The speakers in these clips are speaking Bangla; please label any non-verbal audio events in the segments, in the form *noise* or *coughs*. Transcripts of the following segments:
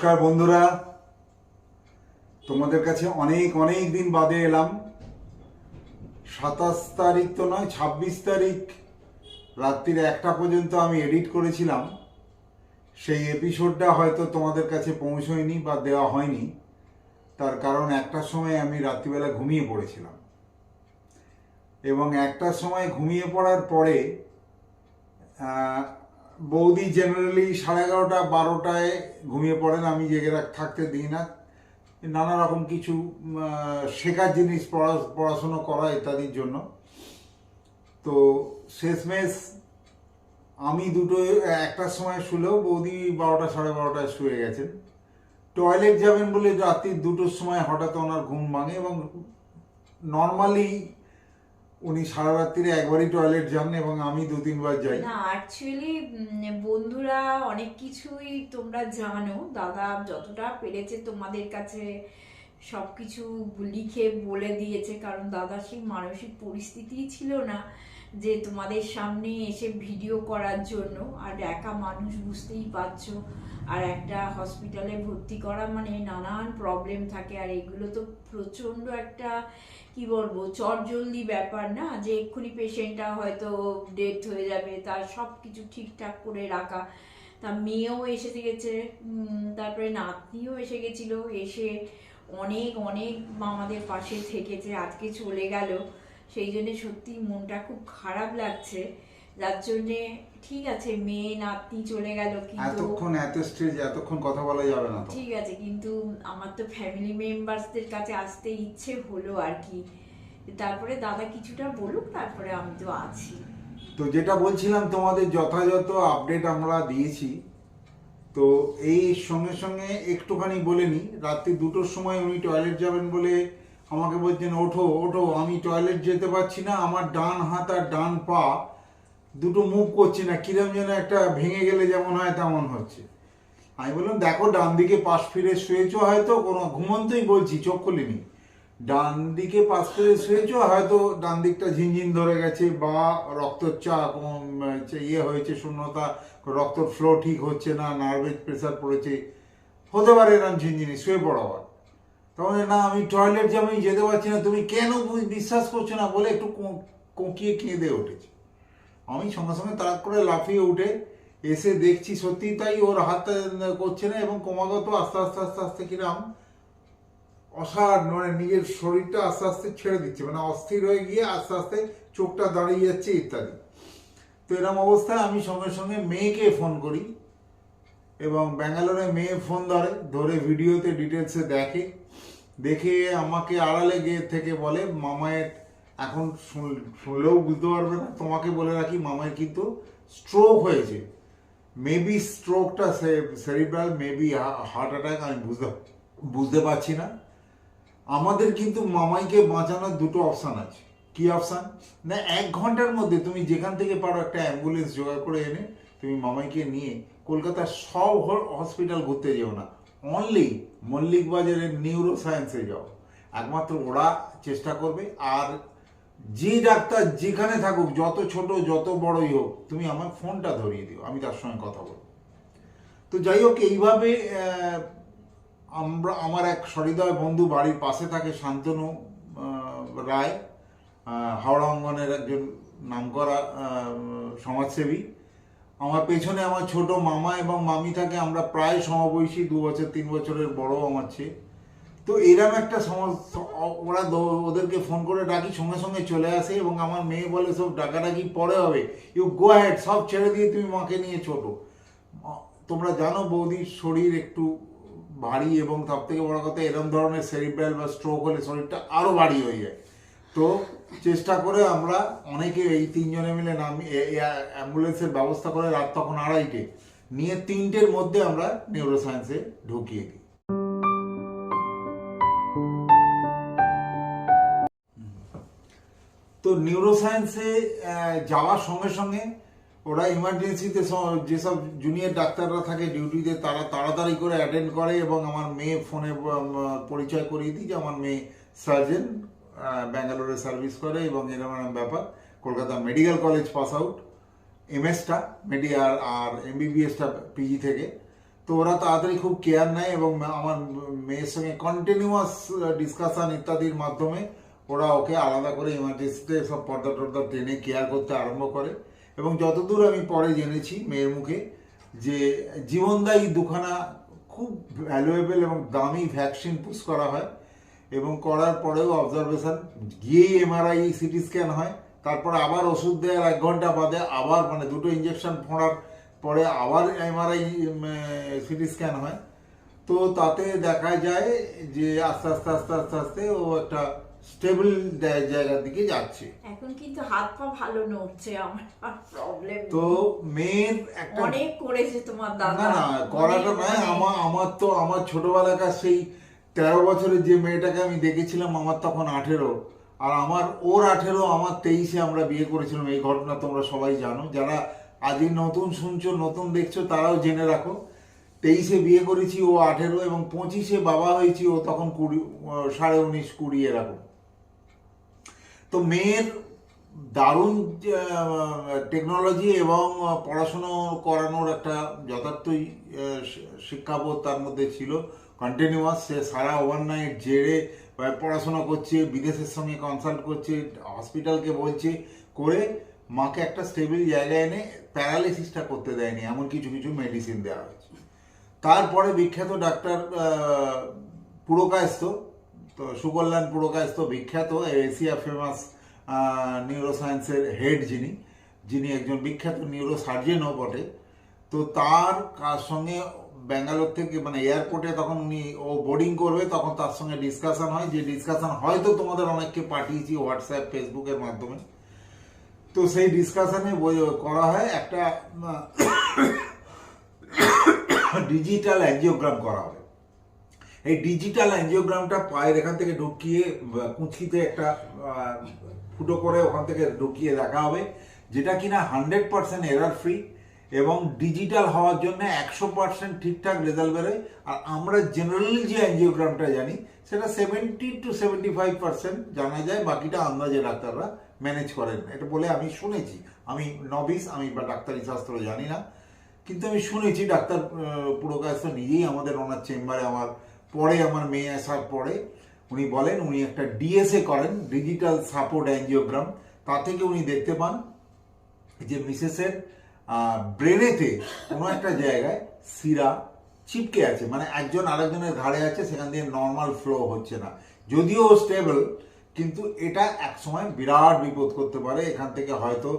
নমস্কার বন্ধুরা। তোমাদের কাছে অনেক অনেক দিন বাদে এলাম। সাতাশ তারিখ তো নয়, ছাব্বিশ তারিখ। রাত্রির একটা পর্যন্ত আমি এডিট করেছিলাম। সেই এপিসোডটা হয়তো তোমাদের কাছে পৌঁছয়নি বা দেওয়া হয়নি। তার কারণ একটার সময় আমি রাত্রিবেলা ঘুমিয়ে পড়েছিলাম। এবং একটার সময় ঘুমিয়ে পড়ার পরে বৌদি জেনারেলি সাড়ে এগারোটা, বারোটায় ঘুমিয়ে পড়েন, আমি জেগে থাকতে দিই না। নানা রকম কিছু শেখার জিনিস পড়া, পড়াশুনো করা ইত্যাদির জন্য। তো শেষমেশ আমি দুটো, একটার সময় শুলেও বৌদি বারোটা, সাড়ে বারোটায় শুয়ে গেছেন। টয়লেট যাবেন বলে রাত্রি দুটোর সময় হঠাৎ ওনার ঘুম ভাঙে এবং নর্মালি উনি সারা রাত্রিরে একবারই টয়লেট যান এবং আমি দু তিনবার যাই। না অ্যাকচুয়ালি বন্ধুরা অনেক কিছুই তোমরা জানো। দাদা যতটা পেরেছে তোমাদের কাছে সব কিছু লিখে বলে দিয়েছে, কারণ দাদা সেই মানসিক পরিস্থিতিই ছিল না। যে তোমাদের সামনে এসে ভিডিও করার জন্য, আর একা মানুষ বুঝতেই পারছ, আর একটা হসপিটালে ভর্তি করা মানে নানান প্রবলেম থাকে, আর এগুলো তো প্রচণ্ড একটা, কি বলব, চটজলদি ব্যাপার না? যে এক্ষুনি পেশেন্টটা হয়তো ডেথ হয়ে যাবে, তার সব কিছু ঠিকঠাক করে রাখা। তা মেয়েও এসে গেছে তারপরে নাতনিও এসে গেছিল, এসে অনেক অনেক আমাদের পাশে থেকেছে, আজকে চলে গেল। সেই জন্যে সত্যি মনটা খুব খারাপ লাগছে। যার জন্যে ঠিক আছে মেয়ে নাতনি চলে গেল কিন্তু এতক্ষণ এত স্টেজ এতক্ষণ কথা বলা যাবে না ঠিক আছে কিন্তু আমার তো ফ্যামিলি মেম্বারসদের কাছে আসতে ইচ্ছে হলো আর কি। তারপরে দাদা কিছুটা বলুক তারপরে আমি তো আছি। তো যেটা বলছিলাম তোমাদের যথাযথ আপডেট আমরা দিয়েছি। তো এই সঙ্গে সঙ্গে একটুখানি বলে নিই রাত্রি দুটোর সময় উনি টয়লেট যাবেন বলে আমাকে বলছেন ওঠো ওঠো, আমি টয়লেট যেতে পারছি না, আমার ডান হাত আর ডান পা দুটো মুভ করছে না, কিরম যেন একটা ভেঙে গেলে যেমন হয় তেমন হচ্ছে। আমি বললাম, দেখো, ডান দিকে পাশ ফিরে শুয়েছো হয়তো, কোনো ঘুমন্তই বলছি, চোখ খুলিনি। ডান দিকে পাশ ফিরে শুয়েছো, হয়তো ডান দিকটা ঝিনঝিন ধরে গেছে, বা রক্তচাপ ইয়ে হয়েছে, শূন্যতা রক্ত ফ্লো ঠিক হচ্ছে না নার্ভের প্রেশার পড়েছে, হতে পারে এরকম ঝিনঝিনি, শুয়ে পড়ো তখন না, আমি টয়লেট যে আমি যেতে পারছি না, তুমি কেন বিশ্বাস করছ না বলে একটু কোঁকিয়ে কেঁদে উঠেছে। আমি সঙ্গে সঙ্গে তাড়াক করে লাফিয়ে উঠে এসে দেখছি সত্যি তাই ওর হাতটা করছে না এবং ক্রমাগত আস্তে আস্তে আস্তে আস্তে কিরাম অসাড় মানে নিজের শরীরটা আস্তে আস্তে ছেড়ে দিচ্ছে মানে অস্থির হয়ে গিয়ে আস্তে আস্তে চোখটা দাঁড়িয়ে যাচ্ছে ইত্যাদি। তো এরকম অবস্থায় আমি সঙ্গে সঙ্গে মেয়েকে ফোন করি এবং ব্যাঙ্গালোরে মেয়ে ফোন ধরে ধরে ভিডিওতে ডিটেলসে দেখে। দেখে আমাকে আড়ালে গিয়ে থেকে বলে মামায়ের এখন শুন- শুনলেও বুঝতে পারবে না। তোমাকে বলে রাখি মামায়ের কিন্তু স্ট্রোক হয়েছে। মেবি স্ট্রোকটা সেরিব্রাল মেবি হার্ট অ্যাটাক আমি বুঝতে বুঝতে পারছি না। আমাদের কিন্তু মামাইকে বাঁচানোর দুটো অপশান আছে। কি অপশান না, এক ঘণ্টার মধ্যে তুমি যেখান থেকে পারো একটা অ্যাম্বুলেন্স জোগাড় করে এনে, তুমি মামাইকে নিয়ে কলকাতার সব হসপিটাল ঘুরতে যেও না। অনলি মল্লিক বাজারের নিউরো সায়েন্সে যাও। একমাত্র ওরা চেষ্টা করবে, আর যে ডাক্তার যেখানে থাকুক, যত ছোট, যত বড়ই হোক, তুমি আমার ফোনটা ধরিয়ে দিও, আমি তার সঙ্গে কথা বলব। তো যাই হোক, এইভাবে আমরা, আমার এক সহৃদয় বন্ধু বাড়ির পাশে থাকে শান্তনু রায় হাওড়া অঙ্গনের একজন নামকরা সমাজসেবী। আমার পেছনে আমার ছোট মামা এবং মামি থাকে আমরা প্রায় সমবয়সী, দু বছর, তিন বছরের বড় আমার চেয়ে তো এরম একটা ওরা ওদেরকে ফোন করে ডাকি, সঙ্গে সঙ্গে চলে আসে এবং আমার মেয়ে বলে, সব ডাকাডাকি পরে হবে। ইউ গো হ্যাড সব ছেড়ে দিয়ে তুমি মাকে নিয়ে ছোট। তোমরা জানো বৌদির শরীর একটু ভারী এবং সব থেকে বড় কথা, এরম ধরনের সেরিব্রাল বা স্ট্রোক হলে শরীরটা আরও ভারী হয়ে যায়। তো চেষ্টা করে আমরা অনেকে এই তিনজনে মিলে নামি অ্যাম্বুলেন্সের ব্যবস্থা করে রাত তখন আড়াইটে নিয়ে তিনটের মধ্যে আমরা নিউরোসায়েন্সে ঢুকিয়ে দিই। তো নিউরোসায়েন্সে যাওয়ার সঙ্গে সঙ্গে ওরা ইমার্জেন্সিতে যেসব জুনিয়র ডাক্তাররা থাকে ডিউটিতে তারা তাড়াতাড়ি করে অ্যাটেন্ড করে এবং আমার মেয়ে ফোনে পরিচয় করিয়ে দিই যে আমার মেয়ে সার্জেন ব্যাঙ্গালোরে সার্ভিস করে এবং এরকম এরকম ব্যাপার। Kolkata medical college pass out, এমএসটা, মেডিয়ার আর এমবিবিএসটা পিজি থেকে। তো ওরা তাড়াতাড়ি খুব কেয়ার নেয় এবং আমার মেয়ের সঙ্গে কন্টিনিউয়াস ডিসকাশন ইত্যাদির মাধ্যমে ওরা ওকে আলাদা করে ইমার্জেন্সিতে সব পর্দা টর্দা টেনে কেয়ার করতে আরম্ভ করে। এবং যতদূর আমি পরে জেনেছি মেয়ের মুখে যে জীবনদায়ী দুখানা খুব ভ্যালুয়েবল এবং দামি ভ্যাকসিন পুশ করা হয়। এবং করার পরেও অবজারভেশন গিয়েই এমআরআই সিটি স্ক্যান হয় তারপরে আবার ওষুধ দেওয়ার এক ঘণ্টা বাদে আবার মানে দুটো ইঞ্জেকশন ফোঁড়ার পরে আবার এমআরআই সিটি স্ক্যান হয়। তো তাতে দেখা যায় যে আস্তে আস্তে আস্তে আস্তে আস্তে ও একটা স্টেবল জায়গার দিকে যাচ্ছে। এখন কিন্তু হাত পা ভালো নড়ছে আমার প্রবলেম তো মেয়ের একটা অনেক করেছে তোমার দাদা। না না করাটা নয় আমার আমার তো আমার ছোটবেলাকার সেই তেরো বছরের যে মেয়েটাকে আমি দেখেছিলাম আমার তখন আঠেরো, আর আমার, ওর আঠেরো, আমার তেইশে আমরা বিয়ে করেছিলাম। এই ঘটনা তোমরা সবাই জানো। যারা আজই নতুন শুনছো, নতুন দেখছ, তারাও জেনে রাখো। তেইশে বিয়ে করেছি, ও আঠেরো এবং পঁচিশে বাবা হয়েছি, ও তখন কুড়ি সাড়ে উনিশ, কুড়ি এরকম। তো মেয়ের দারুণ টেকনোলজি এবং পড়াশুনো করানোর একটা যথার্থই শিক্ষাবোধ তার মধ্যে ছিল। কন্টিনিউয়াস সে সারা ওভারনাইট বা পড়াশোনা করছে, বিদেশের সঙ্গে কনসাল্ট করছে হসপিটালকে বলছে, করে মাকে একটা স্টেবল জায়গায় এনে প্যারালিসিসটা করতে দেয়নি এমন কিছু কিছু মেডিসিন দেওয়া হয়েছে। তারপরে বিখ্যাত ডাক্তার পুরকায়স্ত তো সুকল্যাণ পুরকায়স্ত বিখ্যাত, এশিয়া ফেমাস নিউরোসায়েন্সের হেড যিনি যিনি একজন বিখ্যাত নিউরো সার্জেনও বটে। তো তার সঙ্গে ব্যাঙ্গালোর থেকে মানে এয়ারপোর্টে তখন উনি, ও বোর্ডিং করবে, তখন তার সঙ্গে ডিসকাশন হয়। যে ডিসকাশন হয়তো তোমাদের অনেককে পাঠিয়েছি হোয়াটসঅ্যাপ ফেসবুকের মাধ্যমে। তো সেই ডিসকাশনে করা হয়, একটা ডিজিটাল অ্যাঞ্জিওগ্রাম করা হবে। এই ডিজিটাল অ্যাঞ্জিওগ্রামটা পায়ের এখান থেকে ঢুকিয়ে কুঁচকিতে একটা ফুটো করে ওখান থেকে ঢুকিয়ে দেখা হবে, যেটা কিনা হান্ড্রেড পার্সেন্ট এরার ফ্রি এবং ডিজিটাল হওয়ার জন্য একশো পার্সেন্ট ঠিকঠাক রেজাল্ট বেরোয়। আর আমরা জেনারেলি যে অ্যাঞ্জিওগ্রামটা জানি সেটা seventy two seventy five percent জানা যায় বাকিটা আন্দাজে ডাক্তাররা ম্যানেজ করেন। এটা বলে আমি শুনেছি। আমি নবিস আমি বা ডাক্তারি শাস্ত্র জানি না। কিন্তু আমি শুনেছি ডাক্তার আহ, পুরকায়স্থ নিজেই আমাদের ওনার চেম্বারে আমার পরে আমার মেয়ে আসার পরে উনি বলেন উনি একটা ডিএসএ করেন ডিজিটাল সাপোর্ট অ্যাঞ্জিওগ্রাম তা থেকে উনি দেখতে পান যে মিসেসের ব্রেনেতে কোনো একটা জায়গায় শিরা চিপকে আছে মানে একজন আরেকজনের ঘাড়ে আছে, সেখান দিয়ে নর্মাল ফ্লো হচ্ছে না। যদিও স্টেবল কিন্তু এটা একসময় বিরাট বিপদ করতে পারে, এখান থেকে হয়তো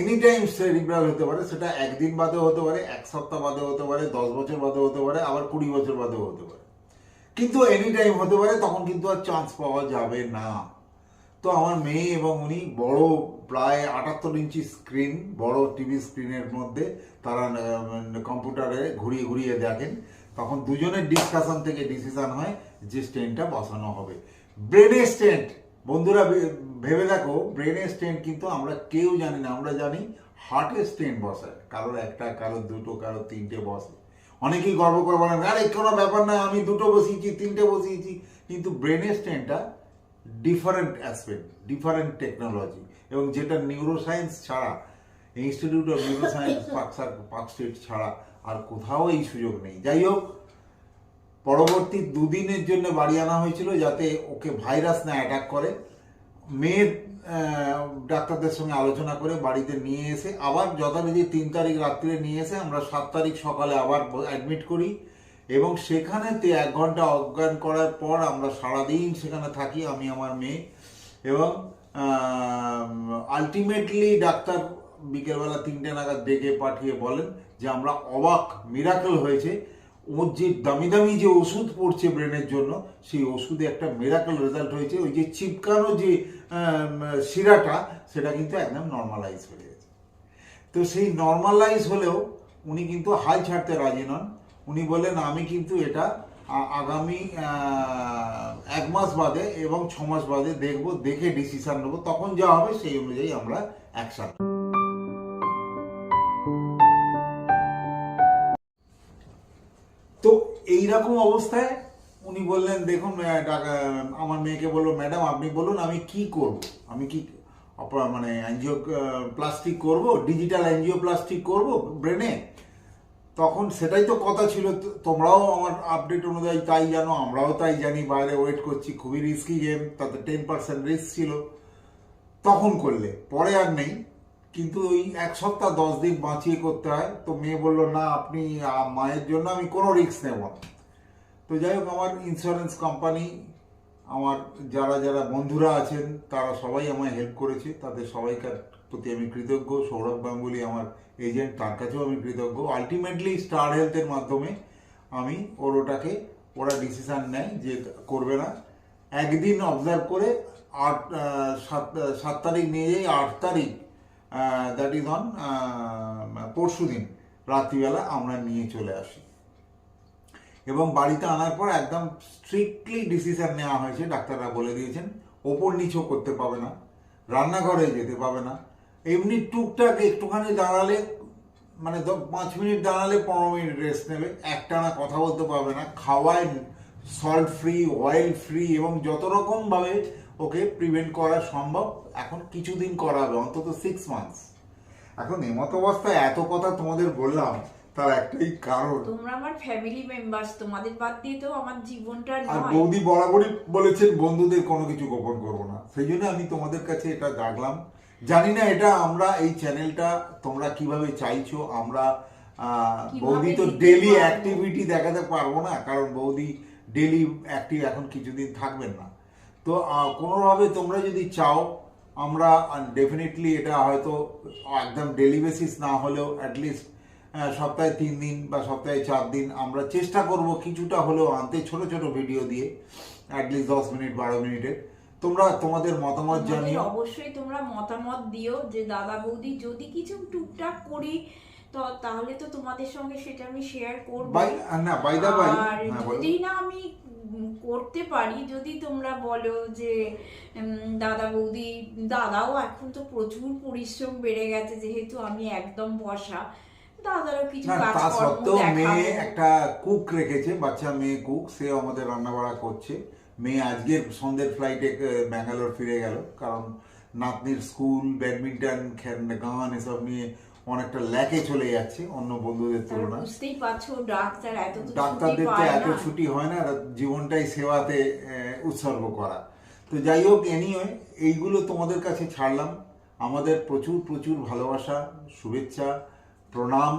এনি টাইম সেরিব্রাল হতে পারে, সেটা একদিন বাদে হতে পারে, এক সপ্তাহ বাদে হতে পারে, দশ বছর বাদে হতে পারে, আবার কুড়ি বছর বাদেও হতে পারে। কিন্তু এনি টাইম হতে পারে, তখন কিন্তু আর চান্স পাওয়া যাবে না। তো আমার মেয়ে এবং উনি বড় প্রায় আটাত্তর ইঞ্চি স্ক্রিন বড় টিভি স্ক্রিনের মধ্যে তারা কম্পিউটারে ঘুরিয়ে ঘুরিয়ে দেখেন। তখন দুজনের ডিসকাশন থেকে ডিসিশন হয় যে স্টেনটা বসানো হবে। ব্রেনের স্টেন্ট বন্ধুরা ভেবে দেখো ব্রেনের স্টেন্ট কিন্তু আমরা কেউ জানি না। আমরা জানি হার্টের স্টেন্ট বসায় কারোর একটা, কারোর দুটো, কারোর তিনটে বসে। অনেকেই গর্ব করে বলেন, আরে, কোনো ব্যাপার না, আমি দুটো বসিয়েছি, তিনটে বসিয়েছি। কিন্তু ব্রেনের স্টেনটা ডিফারেন্ট অ্যাসপেক্ট ডিফারেন্ট টেকনোলজি এবং যেটা নিউরোসায়েন্স ছাড়া ইনস্টিটিউট অফ নিউরোসায়েন্স পাকসার স্ট্রিট ছাড়া আর কোথাও এই সুযোগ নেই। যাই হোক পরবর্তী দুদিনের জন্য বাড়ি আনা হয়েছিল যাতে ওকে ভাইরাস না অ্যাটাক করে। মেয়ের ডাক্তারদের সঙ্গে আলোচনা করে বাড়িতে নিয়ে এসে আবার যথারীতি তিন তারিখ রাত্রে নিয়ে এসে আমরা সাত তারিখ সকালে আবার অ্যাডমিট করি। এবং সেখানে এক ঘণ্টা অজ্ঞান করার পর আমরা সারাদিন সেখানে থাকি, আমি, আমার মেয়ে। এবং আলটিমেটলি ডাক্তার বিকেলবেলা তিনটে নাগাদ ডেকে পাঠিয়ে বলেন যে আমরা অবাক মিরাকেল হয়েছে। ওর যে দামি দামি যে ওষুধ পড়ছে ব্রেনের জন্য, সেই ওষুধে একটা মিরাকেল রেজাল্ট হয়েছে। ওই যে চিপকানো যে শিরাটা, সেটা কিন্তু একদম নর্মালাইজ হয়ে গেছে। তো সেই নর্মালাইজ হলেও উনি কিন্তু হাল ছাড়তে রাজি নন। উনি বলেন আমি কিন্তু এটা আগামী এক মাস বাদে এবং ছ মাস বাদে দেখব, দেখে ডিসিশন নেব। তখন যা হবে সেই অনুযায়ী আমরা অ্যাকশন তো এইরকম অবস্থায় উনি বললেন, দেখুন আমার মেয়েকে বলল, ম্যাডাম, আপনি বলুন, আমি কি করব? আমি কি মানে অ্যাঞ্জিও প্লাস্টিক করব? ডিজিটাল অ্যাঞ্জিও প্লাস্টিক করব ব্রেনে? তখন সেটাই তো কথা ছিল তোমরাও আমার আপডেট অনুযায়ী তাই জানো, আমরাও তাই জানি বাইরে ওয়েট করছি, খুবই রিস্কি গেম তাতে টেন পার্সেন্ট রিস্ক ছিল। তখন করলে, পরে আর নেই, কিন্তু ওই এক সপ্তাহ, দশ দিন বাঁচিয়ে করতে হয়, তো মেয়ে বলল, না, আপনি মায়ের জন্য আমি কোনো রিস্ক নেব না। তো যাই হোক, আমার ইন্স্যুরেন্স কোম্পানি আমার যারা যারা বন্ধুরা আছেন, তারা সবাই আমায় হেল্প করেছে, তাদের সবাইকার প্রতি আমি কৃতজ্ঞ। সৌরভ গাঙ্গুলি আমার এজেন্ট তার কাছেও আমি কৃতজ্ঞ। আলটিমেটলি স্টার হেলথের মাধ্যমে আমি ওর ওটাকে ওরা ডিসিশান নেয় যে করবে না। একদিন অবজার্ভ করে আট সাত সাত তারিখ নিয়ে যাই, আট তারিখ দ্যাট ইজ অন পরশু দিন, রাত্রিবেলা আমরা নিয়ে চলে আসি। এবং বাড়িতে আনার পর একদম স্ট্রিক্টলি ডিসিশান নেওয়া হয়েছে, ডাক্তাররা বলে দিয়েছেন, ওপর নিচও করতে পাবে না, রান্নাঘরে যেতে পাবে না। এমনি টুকটাক একটুখানি দাঁড়ালে মানে পাঁচ মিনিট দাঁড়ালে পনেরো মিনিট রেস্ট নেবে একটানা কথা বলতে পারবে না। খাওয়ায় সল্ট ফ্রি অয়েল ফ্রি এবং যত রকম ভাবে ওকে প্রিভেন্ট করা সম্ভব এখন কিছুদিন করা হবে অন্তত সিক্স মান্থস এখন এমত অবস্থায় এত কথা তোমাদের বললাম তার একটাই কারণ। তোমরা আমার ফ্যামিলি মেম্বার্স তোমাদের বাদ দিয়ে তো আমার জীবনটা আর বৌদি বরাবরই বলেছেন বন্ধুদের কোনো কিছু গোপন করব না। সেই জন্য আমি তোমাদের কাছে এটা ডাকলাম জানি না এটা আমরা এই চ্যানেলটা তোমরা কীভাবে চাইছো আমরা বৌদি তো ডেলি অ্যাক্টিভিটি দেখাতে পারব না কারণ বৌদি ডেলি অ্যাক্টিভ এখন কিছুদিন থাকবেন না। তো কোনোভাবে তোমরা যদি চাও আমরা ডেফিনেটলি এটা হয়তো একদম ডেলি বেসিস না হলেও অ্যাটলিস্ট সপ্তাহে তিন দিন বা সপ্তাহে চার দিন আমরা চেষ্টা করব কিছুটা হলেও আনতে ছোট ছোট ভিডিও দিয়ে অ্যাটলিস্ট দশ মিনিট বারো মিনিটের। তোমরা তোমাদের মতামত জানিও। অবশ্যই তোমরা মতামত দিও যে দাদা বৌদি যদি কিছু টুকটাক করি তো তাহলে তো তোমাদের সঙ্গে সেটা আমি শেয়ার করব। না বাই দা বাই যদি না আমি করতে পারি যদি তোমরা বলো যে দাদা বৌদি দাদাও এখন তো প্রচুর পরিশ্রম বেড়ে গেছে যেহেতু আমি একদম বসা দাদারও কিছু তা সত্ত্বেও মেয়ে একটা কুক রেখেছে বাচ্চা মেয়ে কুক সে আমাদের রান্না বাড়া করছে। মেয়ে আজকের সন্ধ্যের ফ্লাইটে ব্যাঙ্গালোর ফিরে গেল। কারণ নাতনির স্কুল ব্যাডমিন্টন গান এসব নিয়ে অনেকটা ল্যাকে চলে যাচ্ছে অন্য বন্ধুদের তুলনায়। বুঝতেই পারছ ডাক্তার এত ডাক্তারদের তো এত ছুটি হয় না জীবনটাই সেবাতে উৎসর্গ করা। তো যাই হোক এনিওয়ে এইগুলো তোমাদের কাছে ছাড়লাম। আমাদের প্রচুর প্রচুর ভালোবাসা শুভেচ্ছা প্রণাম।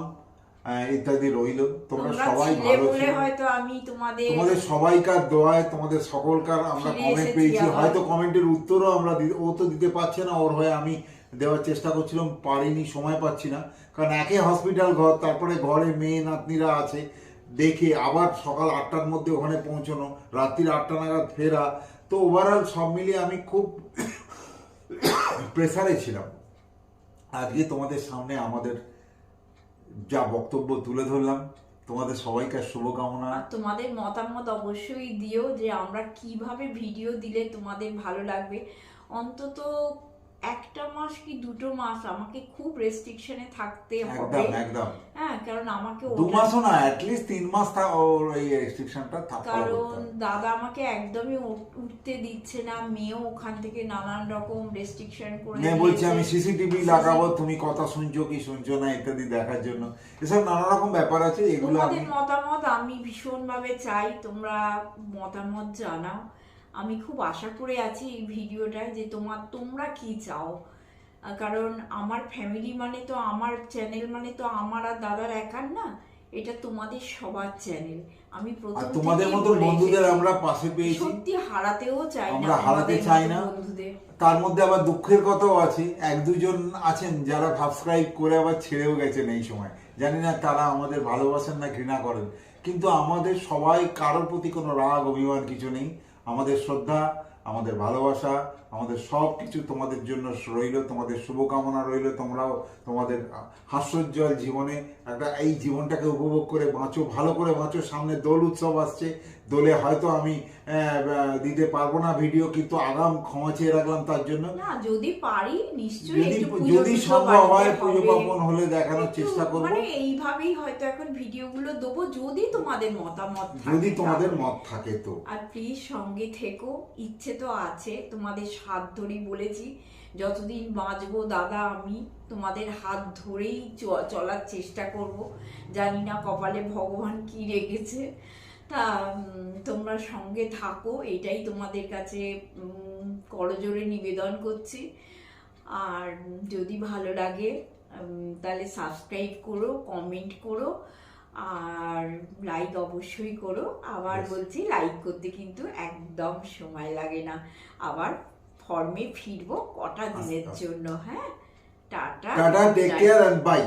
ইত্যাদি রইল। তোমরা সবাই ভালো হয়তো আমি তোমাদের তোমাদের সবাইকার দোয়ায় তোমাদের সকলকার আমরা কমেন্ট পেয়েছি। হয়তো কমেন্টের উত্তরও আমরা ও তো দিতে পারছে না ওর হয়ে আমি দেওয়ার চেষ্টা করছিলাম পারিনি সময় পাচ্ছি না। কারণ একে হসপিটাল ঘর তারপরে ঘরে মেয়ে নাতনিরা আছে দেখে আবার সকাল আটটার মধ্যে ওখানে পৌঁছানো রাত্রির আটটা নাগাদ ফেরা। তো ওভারঅল সব মিলিয়ে আমি খুব *coughs* প্রেসারে ছিলাম। আজকে তোমাদের সামনে আমাদের যা বক্তব্য তুলে ধরলাম, তোমাদের সবাইকে শুভকামনা। তোমাদের মতামত অবশ্যই দিও যে আমরা কীভাবে ভিডিও দিলে তোমাদের ভালো লাগবে। অন্তত একটা মাস কি দুটো মাস আমাকে খুব রেস্ট্রিকশনে থাকতে হবে। একদম। হ্যাঁ কারণ আমাকে দু মাসও না অ্যাটলিস্ট তিন মাস ওর এই রেস্ট্রিকশনটা ফলো কারণ দাদা আমাকে একদমই উঠতে দিচ্ছে না মেয়েও ওখান থেকে নানান রকম রেস্ট্রিকশন করে মেয়ে বলছে আমি সিসিটিভি লাগাবো তুমি কথা শুনছো কি শুনছো না ইত্যাদি দেখার জন্য। এসব নানা রকম ব্যাপার আছে এগুলো আমি তোমাদের মতামত আমি ভীষণভাবে চাই তোমরা মতামত জানাও। আমি খুব আশা করে আছি এই ভিডিওটায় যে তোমার তোমরা কি চাও? কারণ আমার ফ্যামিলি মানে তো আমার চ্যানেল মানে তো আমার আর দাদার একার না এটা তোমাদের সবার চ্যানেল আমি প্রথম তোমাদের মতো বন্ধুদের আমরা পাশে পেয়েছি। সত্যি হারাতেও চাই না আমরা হারাতে চাই না। তার মধ্যে আবার দুঃখের কথাও আছে এক দুজন আছেন যারা সাবস্ক্রাইব করে আবার ছেড়েও গেছেন এই সময়। জানি না তারা আমাদের ভালোবাসেন না ঘৃণা করেন কিন্তু আমাদের সবাই কারোর প্রতি কোনো রাগ অভিমান কিছু নেই। আমাদের শ্রদ্ধা, আমাদের ভালোবাসা, আমাদের সব কিছু তোমাদের জন্য রইল, তোমাদের শুভকামনা রইল, তোমরাও তোমাদের হাস্যোজ্জ্বল জীবনে একটা এই জীবনটাকে উপভোগ করে বাঁচো, ভালো করে বাঁচো, সামনে দোল উৎসব আসছে দোলে হয়তো আমি দিতে পারব না ভিডিও কিন্তু আগাম ক্ষমা চেয়ে রাখলাম তার জন্য। না যদি পারি নিশ্চয়ই যদি সম্ভব হয় পুজো পার্বণ হলে দেখানোর চেষ্টা করব। মানে এইভাবেই হয়তো এখন ভিডিওগুলো দেবো যদি তোমাদের মতামত যদি তোমাদের মত থাকে তো। আর প্লিজ সঙ্গে থেকো ইচ্ছে তো আছে তোমাদের সাত ধরেই বলেছি যতদিন বাঁচবো দাদা আমি তোমাদের হাত ধরেই চলার চেষ্টা করব। জানি না কপালে ভগবান কি রেখেছে। তা তোমরা সঙ্গে থাকো এটাই তোমাদের কাছে করজোরে নিবেদন করছি। আর যদি ভালো লাগে তাহলে সাবস্ক্রাইব করো কমেন্ট করো আর লাইক অবশ্যই করো। আবার বলছি লাইক করতে কিন্তু একদম সময় লাগে না। আবার ফর্মে ফিরবো কটা দিনের জন্য হ্যাঁ? Tata. Tata take care bye